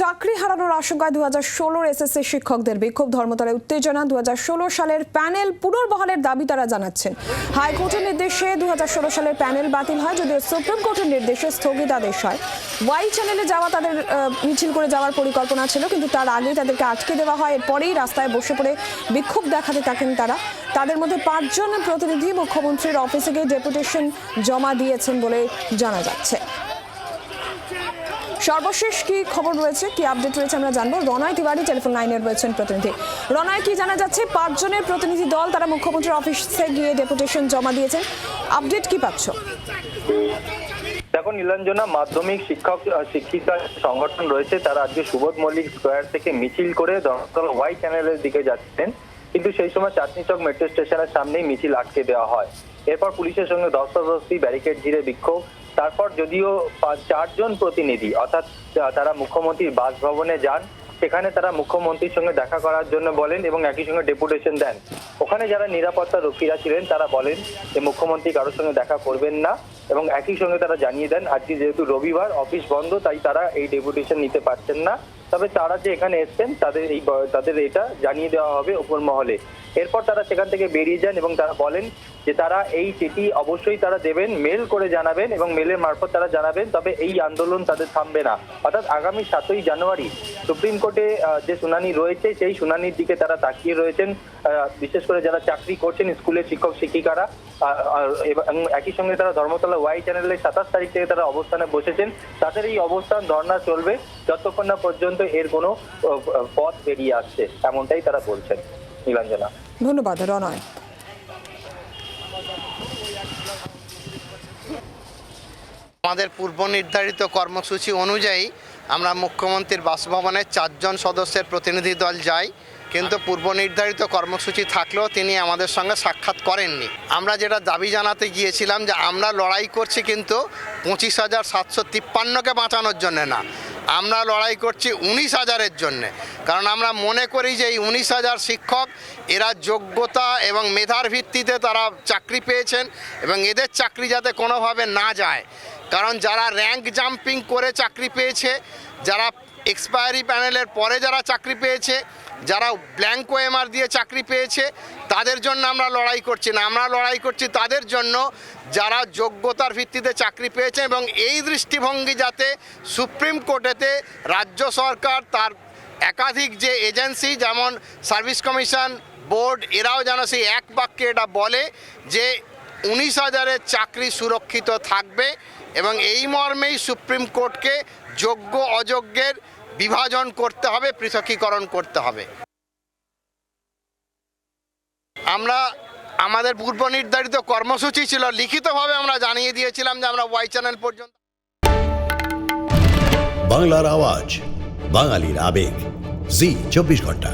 চাকরি হারানোর আশঙ্কায় দু হাজার ষোলোর এসএসসি শিক্ষকদের বিক্ষোভ, ধর্মতলায় উত্তেজনা। দু হাজার ষোলো সালের প্যানেল পুনর্বহালের দাবি তারা জানাচ্ছেন। হাইকোর্টের নির্দেশে দু হাজার ষোলো সালের প্যানেল বাতিল হয় যদিও সুপ্রিম কোর্টের নির্দেশে স্থগিতাদেশ হয়। ওয়াই চ্যানেলে যাওয়া তাদের মিছিল করে যাওয়ার পরিকল্পনা ছিল, কিন্তু তার আগেই তাদেরকে আটকে দেওয়া হয়। এরপরেই রাস্তায় বসে পড়ে বিক্ষোভ দেখাতে থাকেন তারা। তাদের মধ্যে পাঁচজন প্রতিনিধি মুখ্যমন্ত্রীর অফিসে গিয়ে ডেপুটেশন জমা দিয়েছেন বলে জানা যাচ্ছে। সর্বশেষ কি খবর রয়েছে? কি আপডেট রয়েছে আমরা জানব। রনয় তিওয়ারি টেলিফোন লাইনে রয়েছেন প্রতিনিধি। রনয় কি জানা যাচ্ছে? পাঁচজনের প্রতিনিধি দল তারা মুখ্যমন্ত্রীর অফিসে গিয়ে ডেপুটেশন জমা দিয়েছেন। আপডেট কি পাচ্ছ? দেখো, নীলাঞ্জনা, মাধ্যমিক শিক্ষক শিক্ষিকা সংগঠন রয়েছে। তারা আজকে সুবোধ মল্লিক স্কোয়ার থেকে মিছিল করে ধর্মতলা ওয়াই চ্যানেলের দিকে যাচ্ছেন। কিন্তু সেই সময় চাঁদনি চক মেট্রো স্টেশনের সামনেই মিছিল আটকে দেওয়া হয়। এরপর পুলিশের সঙ্গে ধস্তাধস্তি ব্যারিকেড ঘিরে বিক্ষোভ। তারপর যদিও চারজন প্রতিনিধি, অর্থাৎ তারা মুখ্যমন্ত্রীর বাসভবনে যান, সেখানে তারা মুখ্যমন্ত্রীর সঙ্গে দেখা করার জন্য বলেন এবং একই সঙ্গে ডেপুটেশন দেন। ওখানে যারা নিরাপত্তা রক্ষীরা ছিলেন, তারা বলেন যে মুখ্যমন্ত্রী কারোর সঙ্গে দেখা করবেন না এবং একই সঙ্গে তারা জানিয়ে দেন, আজকে যেহেতু রবিবার, অফিস বন্ধ, তাই তারা এই ডেপুটেশন নিতে পারছেন না। তবে তারা যে এখানে এসছেন, তাদের এই তাদের এটা জানিয়ে দেওয়া হবে উপর মহলে এরপর তারা সেখান থেকে বেরিয়ে যান এবং তারা বলেন যে তারা এই চিঠি অবশ্যই তারা দেবেন, মেল করে জানাবেন এবং মেলের মারফত তারা জানাবেন, তবে এই আন্দোলন তাদের থামবে না। অর্থাৎ আগামী সাতই জানুয়ারি সুপ্রিম কোর্টে যে শুনানি রয়েছে, সেই শুনানির দিকে তারা তাকিয়ে রয়েছেন। বিশেষ করে যারা চাকরি করছেন স্কুলের শিক্ষক, শিক্ষিকারা এবং একই সঙ্গে তারা ধর্মতলা ওয়াই চ্যানেলে সাতাশ তারিখ থেকে তারা অবস্থানে বসেছেন। তাদের এই অবস্থান, ধর্ণা চলবে, যতক্ষণ না পর্যন্ত এর কোনো পথ বেরিয়ে আসছে, এমনটাই তারা বলছেন। নীলাঞ্জনা। ধন্যবাদ রনয় আমাদের পূর্ব নির্ধারিত কর্মসূচি অনুযায়ী আমরা মুখ্যমন্ত্রীর বাসভবনে চারজন সদস্যের প্রতিনিধি দল যাই কিন্তু পূর্ব নির্ধারিত কর্মসূচি থাকলেও তিনি আমাদের সঙ্গে সাক্ষাৎ করেননি। আমরা যেটা দাবি জানাতে গিয়েছিলাম যে আমরা লড়াই করছি কিন্তু পঁচিশ হাজার সাতশো তিপ্পান্নকে বাঁচানোর জন্য না। আমরা লড়াই করছি উনিশ হাজারের জন্যে। কারণ আমরা মনে করি যে এই উনিশ হাজার শিক্ষক, এরা যোগ্যতা এবং মেধার ভিত্তিতে তারা চাকরি পেয়েছেন এবং এদের চাকরি যাতে কোনোভাবে না যায়। কারণ যারা র্যাঙ্ক জাম্পিং করে চাকরি পেয়েছে, যারা এক্সপায়ারি প্যানেলের পরে যারা চাকরি পেয়েছে যারা ব্ল্যাঙ্ক ওএমআর দিয়ে চাকরি পেয়েছে, তাদের জন্য আমরা লড়াই করছি না। আমরা লড়াই করছি তাদের জন্য যারা যোগ্যতার ভিত্তিতে চাকরি পেয়েছে এবং এই দৃষ্টিভঙ্গি যাতে সুপ্রিম কোর্টেতে রাজ্য সরকার তার একাধিক যে এজেন্সি, যেমন সার্ভিস কমিশন, বোর্ড, এরাও যেন সেই এক বাক্যে এটা বলে যে উনিশ হাজারের চাকরি সুরক্ষিত থাকবে এবং এই মর্মেই সুপ্রিম কোর্টকে যোগ্য অযোগ্যের বিভাজন করতে হবে, পৃথকীকরণ করতে হবে। আমরা, আমাদের পূর্ব নির্ধারিত কর্মসূচি ছিল, লিখিতভাবে আমরা জানিয়ে দিয়েছিলাম যে আমরা ওয়াই চ্যানেল পর্যন্ত বাংলার আওয়াজ, বাঙালির আবেগ। জি, চব্বিশ ঘণ্টা।